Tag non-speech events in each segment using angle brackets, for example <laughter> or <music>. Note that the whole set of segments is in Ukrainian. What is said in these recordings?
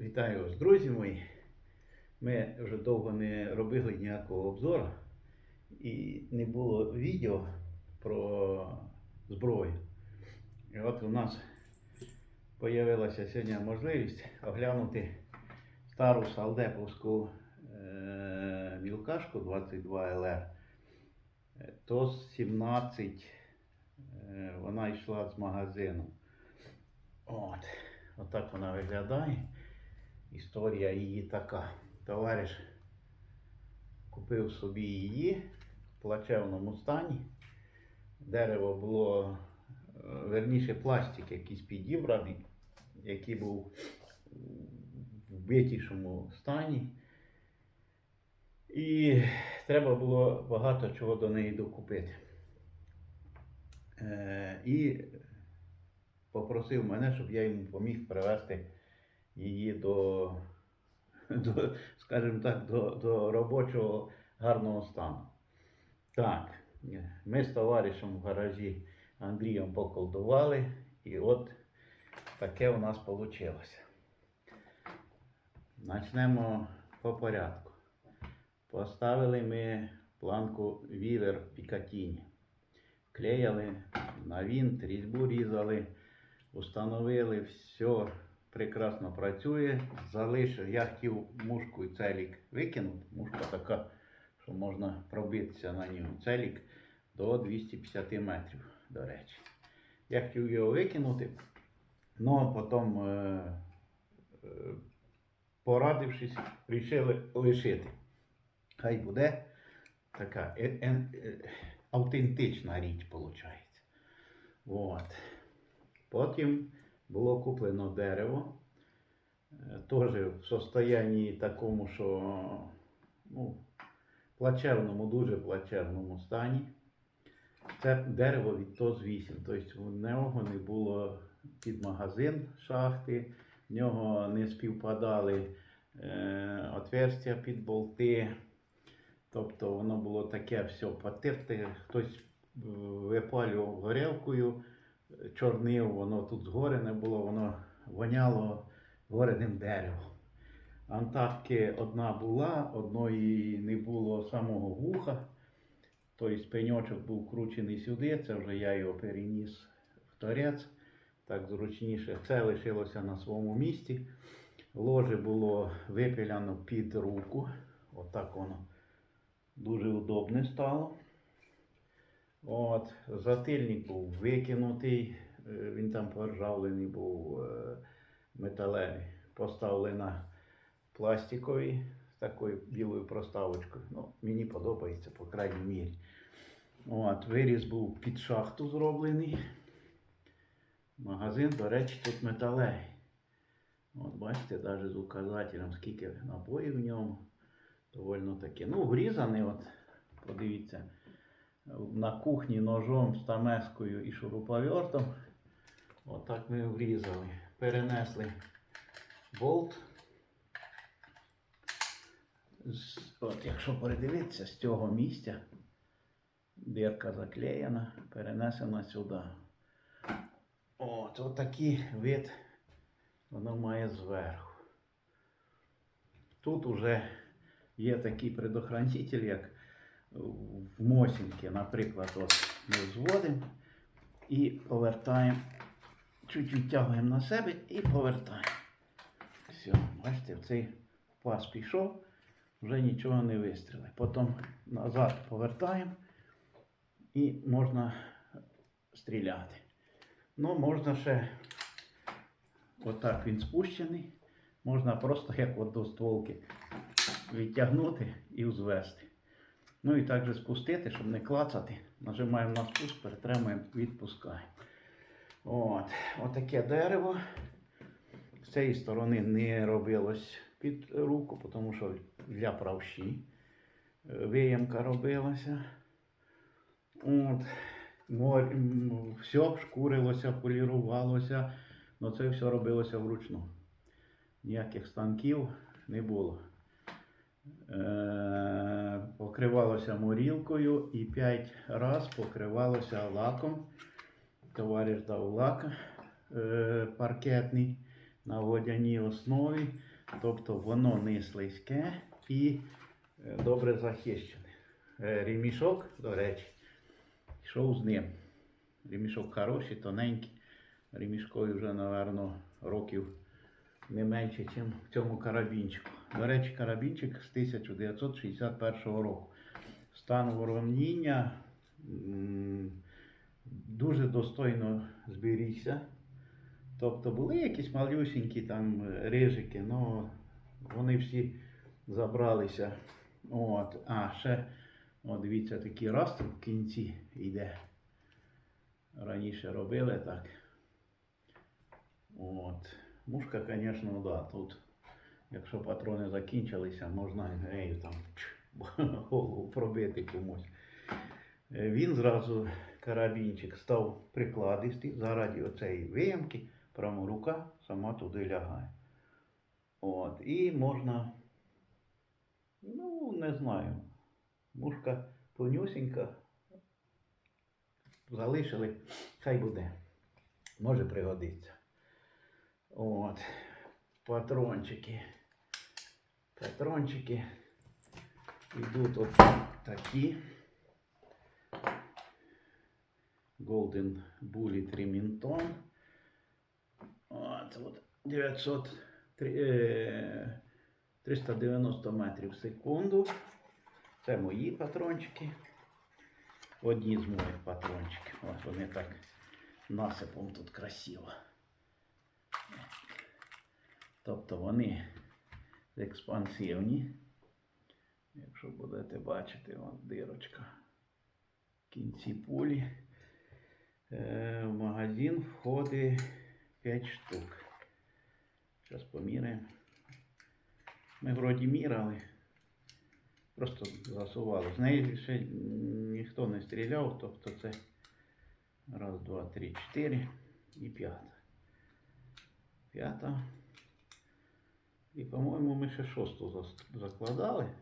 Вітаю вас, друзі мої. Ми вже довго не робили ніякого обзору і не було відео про зброю. І от у нас з'явилася сьогодні можливість оглянути стару салдеповську е- мілкашку 22 ЛР. ТОС 17. Е, вона йшла з магазину. От. Отак вона виглядає. Історія її така. Товариш купив собі її в плачевному стані. Дерево було, е, верніше, пластик якийсь підібраний, який був в вбитішому стані. І треба було багато чого до неї докупити. Е, і попросив мене, щоб я йому поміг привести її до, <laughs> до скажімо так, до, до робочого гарного стану. Так, ми з товаришем в гаражі Андрієм поколдували, і от таке у нас вийшло. Почнемо по порядку. Поставили ми планку вівер Пікатіні. Клеяли на вінт, різьбу різали, установили, все прекрасно працює. Залишив, я хотів мушку і целік викинути. Мушка така, що можна пробитися на ньому. Целік до 250 метрів, до речі. Я хотів його викинути, але потім, е, е, порадившись, вирішили лишити. Хай буде така е- е- автентична річ, виходить. От. Потім було куплено дерево. е, Теж в состоянні такому, що ну, плачевному, дуже плачевному стані. Це дерево від ТОЗ 8. Тобто в нього не було під магазин шахти, в нього не співпадали е, отверстя під болти. Тобто воно було таке все потерте, хтось е, випалював горілкою, чорнив, воно тут згорене було, воно воняло гореним деревом. Антатки одна була, одної не було самого вуха. Тобто пеньочок був вкручений сюди, це вже я його переніс в торець. Так зручніше. Це лишилося на своєму місці. Ложе було випиляно під руку. Отак воно дуже удобне стало. От, затильник був викинутий, е, він там поржавлений був е, металевий. Поставлена пластиковий з такою білою проставочкою. Ну, мені подобається, по крайній мірі. От, виріз був під шахту зроблений. Магазин, до речі, тут металевий. От бачите, навіть з указателем, скільки набоїв в ньому. Довольно таки. Ну, врізаний, от, подивіться, на кухні ножом, стамескою і шуруповертом. Отак ми врізали. Перенесли болт. От, якщо передивитися з цього місця, дирка заклеєна, перенесена сюди. От, отакий вид воно має зверху. Тут уже є такий предохранитель, як в Мосінки, наприклад, от ми зводимо і повертаємо, чуть-чуть відтягуємо на себе і повертаємо. Все, бачите, цей пас пішов, вже нічого не вистрілить. Потім назад повертаємо і можна стріляти. Ну, можна ще отак він спущений. Можна просто як от до стволки відтягнути і взвести. Ну і також спустити, щоб не клацати. Нажимаємо на спуск, перетримуємо, відпускаємо. От. Отаке дерево. З цієї сторони не робилось під руку, тому що для правші е, виємка робилася. От. Все шкурилося, полірувалося, але це все робилося вручну. Ніяких станків не було. Покривалося морілкою і 5 разів покривалося лаком. Товариш дав лак е, паркетний на водяній основі. Тобто воно не слизьке і е, добре захищене. Е, Ремішок, до речі, йшов з ним. Ремішок хороший, тоненький. Ремішкові вже, напевно, років не менше, ніж в цьому карабінчику. До речі, карабінчик з 1961 року. Стан вороніння дуже достойно зберігся. Тобто були якісь малюсінькі там рижики, але вони всі забралися. От. А ще, от дивіться, такий раструб в кінці йде. Раніше робили так. От. Мушка, звісно, да, тут, якщо патрони закінчилися, можна нею там голову пробити комусь. Е, Він зразу карабінчик став прикладистий, заради оцеї виямки, прямо рука сама туди лягає. От, і можна, ну, не знаю, мушка тонюсінька, залишили, хай буде. Може пригодиться. От. Патрончики. Патрончики йдуть от такі. Golden Bullet Remington. От, от 900, три- е, 390 метрів в секунду. Це мої патрончики. Одні з моїх патрончиків. Ось вони так насипом тут красиво. Тобто вони експансивні. Якщо будете бачити, вон дирочка в кінці пулі. Е, в магазин входить 5 штук. Зараз поміряємо. Ми вроді міряли. Просто засували. З неї ще ніхто не стріляв, тобто це раз, два, три, чотири і п'ята. П'ята. І, по-моєму, ми ще шосту закладали.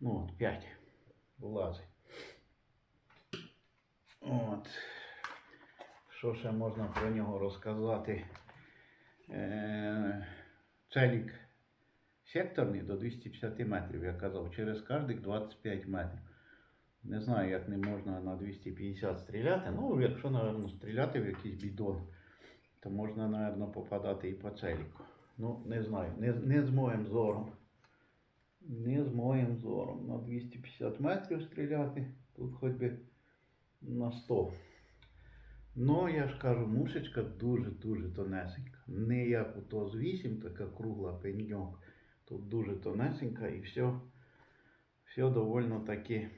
Ну, от, п'ять влазить. От. Що ще можна про нього розказати? Е, целік секторний до 250 метрів, я казав, через кожних 25 метрів. Не знаю, як не можна на 250 стріляти. Ну, якщо, напевно, стріляти в якийсь бідон, то можна, напевно, попадати і по целіку. Ну, не знаю, не, не з моїм зором. Не з моїм зором. На 250 метрів стріляти, тут хоч би на 100. Ну, я ж кажу, мушечка дуже-дуже тонесенька. Не як у то з 8, така кругла пеньок. Тут дуже тонесенька і все, все довольно таки.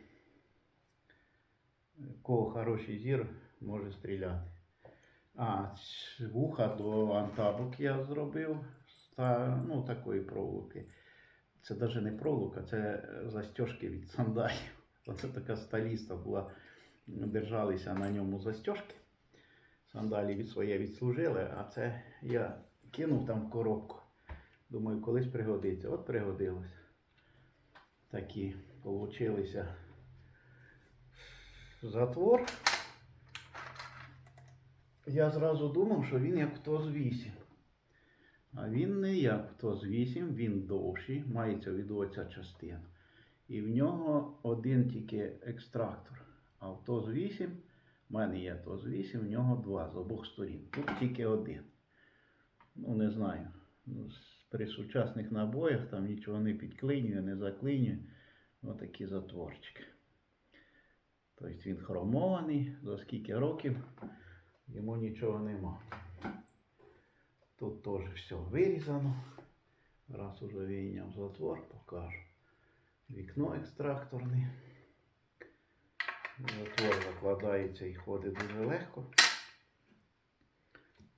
Кого хороший зір може стріляти. А, вуха до антабок я зробив та, ну, такої проволоки. Це навіть не проволока, це застежки від сандалів. <laughs> Оце така сталіста була. Держалися на ньому застежки. Сандалі від своє відслужили, а це я кинув там в коробку. Думаю, колись пригодиться. От пригодилось. Такі получилися затвор. Я зразу думав, що він як хто з 8. А він не як хто з 8, він довший, мається від оця частина. І в нього один тільки екстрактор. А в ТОЗ 8, в мене є ТОЗ 8, в нього два з обох сторін. Тут тільки один. Ну, не знаю. Ну, При сучасних набоях там нічого не підклинює, не заклинює. Отакі затворчики. Тобто він хромований, за скільки років йому нічого нема. Тут теж все вирізано. Раз уже вийняв затвор, покажу. Вікно екстракторне. Затвор закладається і ходить дуже легко.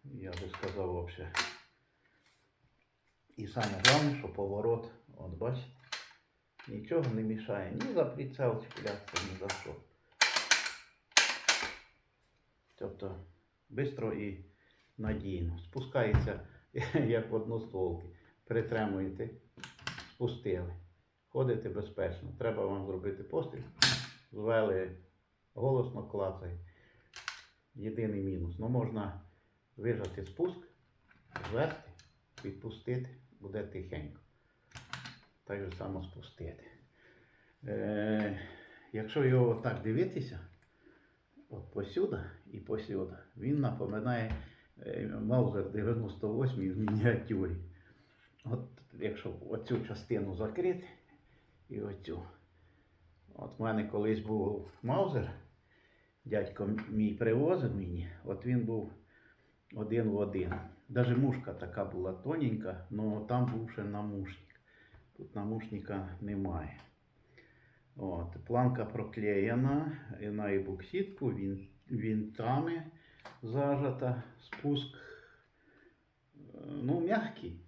Я би сказав взагалі. І саме головне, що поворот, от бачите, нічого не мішає ні за прицел чіплятися, ні за що. Тобто швидко і надійно. Спускається <laughs> як в одностволки. Притримуєте, спустили. Ходите безпечно. Треба вам зробити постріл. Звели голосно клацає. Єдиний мінус. Ну можна вижати спуск, звести, відпустити. буде тихенько. Так же само спустити. Е, якщо його так дивитися, от посюди і посюди, він напоминає Маузер 98 в мініатюрі. От якщо оцю частину закрити і оцю. От в мене колись був Маузер, дядько мій привозив мені, от він був один в один. Даже мушка така була тоненька, але там був ще намушник. Тут намушника немає. От, планка проклеєна на і на ебукситку, він, вінтами зажата, спуск е, ну, м'який,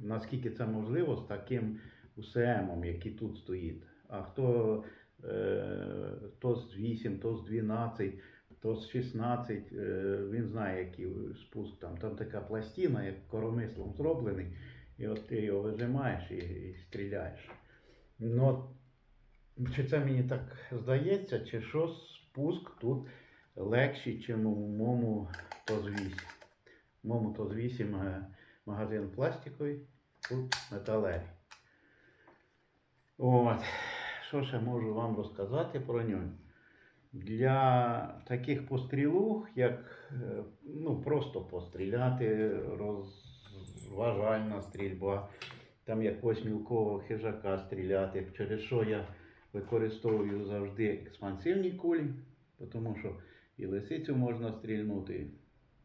наскільки це можливо, з таким УСМом, який тут стоїть. А хто е, то з 8, то з 12, то з 16, е, він знає, який спуск там. Там така пластина, як коромислом зроблений, і от ти його вижимаєш і, і стріляєш. Ну, чи це мені так здається, чи що спуск тут легший, ніж у моєму ТОЗ-8. У моєму ТОЗ-8 е, магазин пластиковий, тут металевий. От. Що ще можу вам розказати про нього? Для таких пострілух, як е, ну, просто постріляти, розважальна стрільба, там якогось мілкого хижака стріляти, через що я використовую завжди експансивні кулі, тому що і лисицю можна стрільнути,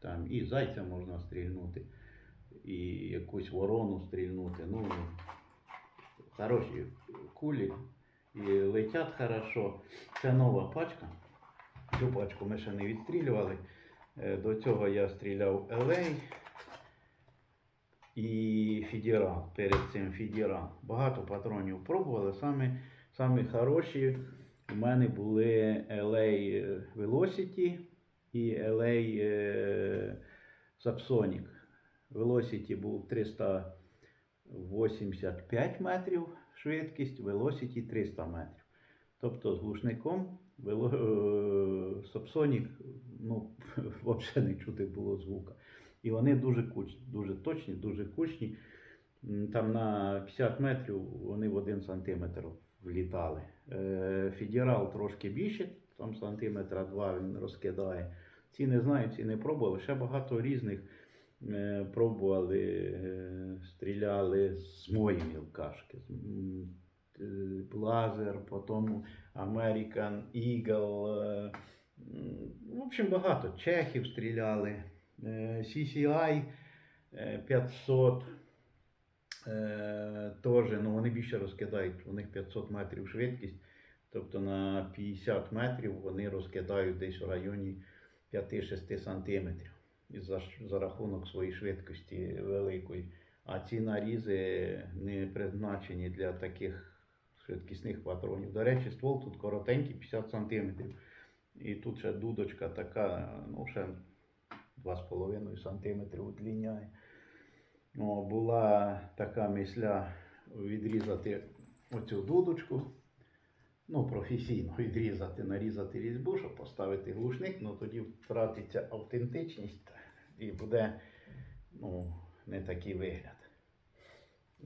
там, і зайця можна стрільнути, і якусь ворону стрільнути. Ну, хороші кулі і летять хорошо. Це нова пачка. Цю пачку ми ще не відстрілювали. Е, До цього я стріляв LA і Фідерал. Перед цим Фідерал. Багато патронів пробували. Самі, самі хороші у мене були LA Velocity і LA е, Subsonic. Velocity був 385 метрів швидкість, Velocity 300 метрів. Тобто з глушником е, Subsonic ну, <laughs> взагалі не чути було звука. І вони дуже кучні, дуже точні, дуже кучні. Там на 50 метрів вони в 1 сантиметр влітали. Е, Федерал трошки більше, там сантиметра два він розкидає. Ці не знаю, ці не пробували. Ще багато різних е, пробували, е, стріляли з моєї мілкашки. З, м, е, Лазер, потім American Eagle. В общем, багато. Чехів стріляли. CCI е, 500. Е, теж, ну вони більше розкидають, у них 500 метрів швидкість, тобто на 50 метрів вони розкидають десь в районі 5-6 сантиметрів за, за рахунок своєї швидкості великої. А ці нарізи не призначені для таких швидкісних патронів. До речі, ствол тут коротенький, 50 сантиметрів. І тут ще дудочка така, ну ще 2,5 сантиметри удлиняє. О, була така мисля відрізати оцю дудочку. Ну, професійно відрізати, нарізати різьбу, щоб поставити глушник, ну тоді втратиться автентичність і буде ну, не такий вигляд.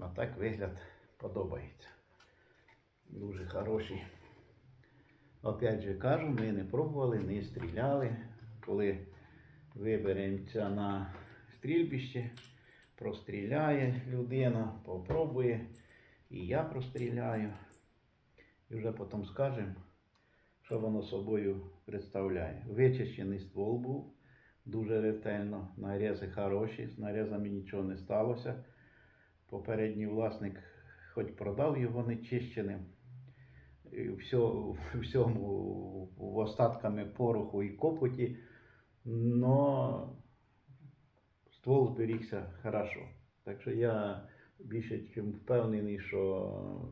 А так вигляд подобається. Дуже хороший. Опять же кажу, ми не пробували, не стріляли. Коли виберемося на стрільбище, простріляє людина, попробує, і я простріляю. І вже потім скажемо, що воно собою представляє. Вичищений ствол був дуже ретельно, нарізи хороші, з нарізами нічого не сталося. Попередній власник хоч продав його нечищеним, і всьо- <laughs> всьому в остатками пороху і копоті, но ствол зберігся хорошо. Так що я більше чим впевнений, що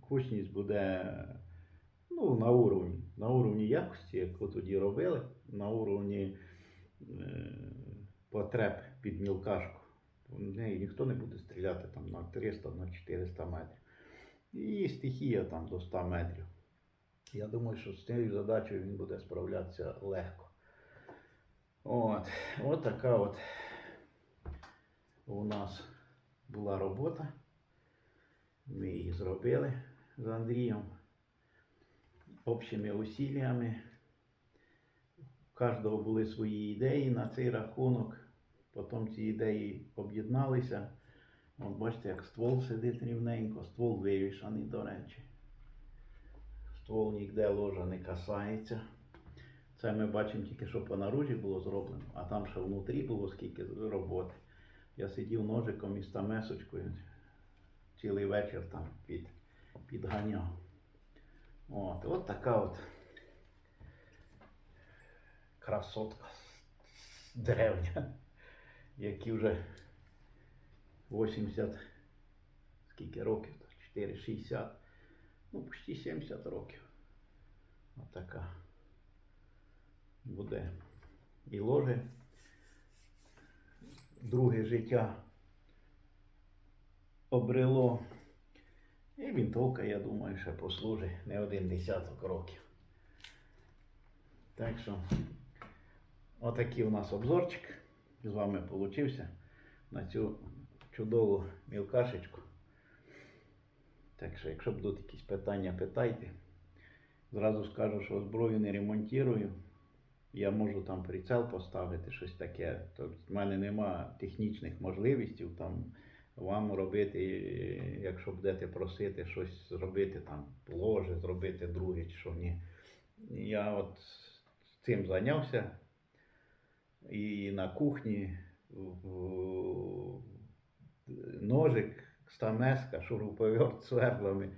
кучність буде ну, на уровні. На уровні якості, як от тоді робили, на уровні е, потреб під мілкашку. В неї ніхто не буде стріляти там на 300 на 400 метрів. І стихія там до 100 метрів. Я думаю, що з цією задачею він буде справлятися легко. От, от така от у нас була робота. Ми її зробили з Андрієм общими усиллями. У кожного були свої ідеї на цей рахунок. Потім ці ідеї об'єдналися. От бачите, як ствол сидить рівненько, ствол вивішаний, до речі. Ствол ніде ложа не касається. Це ми бачимо тільки, що по наружі було зроблено, а там ще внутрі було скільки роботи. Я сидів ножиком і стамесочкою цілий вечір там під, підганяв. От, от така от красотка древня, які вже 80, скільки років? 4, 60, ну почти 70 років. От буде. І ложе друге життя обрело. І вінтовка, я думаю, ще послужить не один десяток років. Так що, отакий у нас обзорчик з вами получився на цю чудову мілкашечку. Так що, якщо будуть якісь питання, питайте. Зразу скажу, що зброю не ремонтую. Я можу там прицел поставити, щось таке. Тобто в мене нема технічних можливостей там вам робити, якщо будете просити щось зробити, там ложе, зробити друге чи що ні. Я от цим зайнявся і на кухні ножик, стамеска, шуруповерт з сверлами,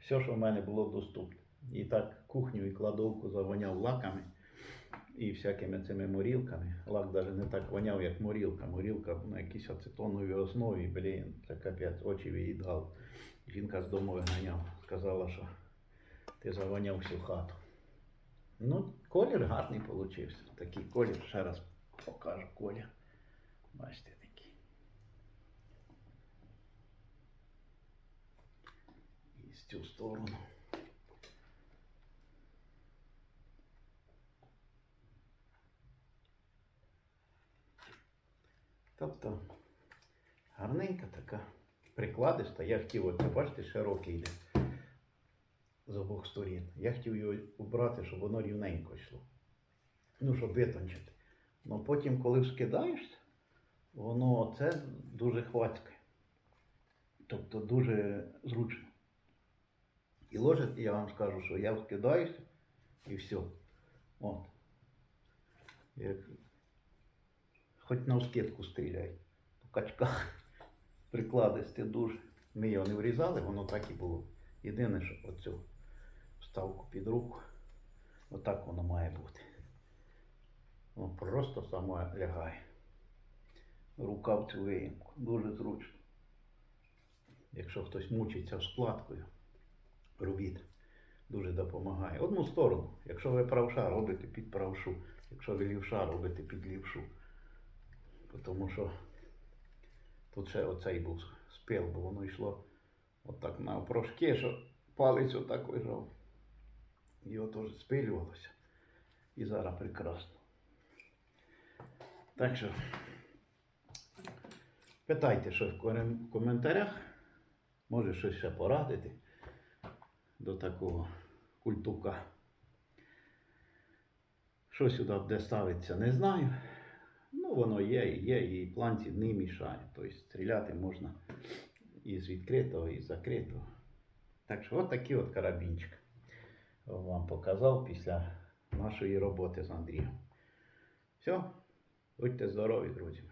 все, що в мене було доступно. І так кухню і кладовку завоняв лаками і всякими цими морілками. Лак навіть не так воняв, як морілка. Морілка на якійсь ацетоновій основі, блін, це капець, очі виїдав. Жінка з дому виганяв, сказала, що ти завоняв всю хату. Ну, колір гарний получився. Такий колір, ще раз покажу колір. Бачите такий. І з цю сторону. Тобто гарненька така прикладиста. Я хотів, оце бачите, широкий йде з обох сторін. Я хотів його убрати, щоб воно рівненько йшло. Ну, щоб витончити. Ну потім, коли вскидаєшся, воно це дуже хвацьке. Тобто дуже зручно. І ложить, я вам скажу, що я вскидаюся і все. От. Хоч на скидку стріляй. По качках прикладисти дуже. Ми його не врізали, воно так і було. Єдине, що оцю вставку під руку, отак воно має бути. Воно просто само лягає. Рука в цю виїмку. Дуже зручно. Якщо хтось мучиться складкою, робіть. Дуже допомагає. Одну сторону. Якщо ви правша, робите під правшу. Якщо ви лівша, робите під лівшу. Тому що тут ще оцей був спил, бо воно йшло отак на прошки, що палець отак лежав. Його теж спилювалося. І зараз прекрасно. Так що питайте щось в коментарях. Може щось ще порадити до такого культука. Що сюди буде ставиться, не знаю. Ну, воно є, і є, і планці не мішає. Тобто стріляти можна і з відкритого, і з закритого. Так що от такий от карабінчик вам показав після нашої роботи з Андрієм. Все, будьте здорові, друзі.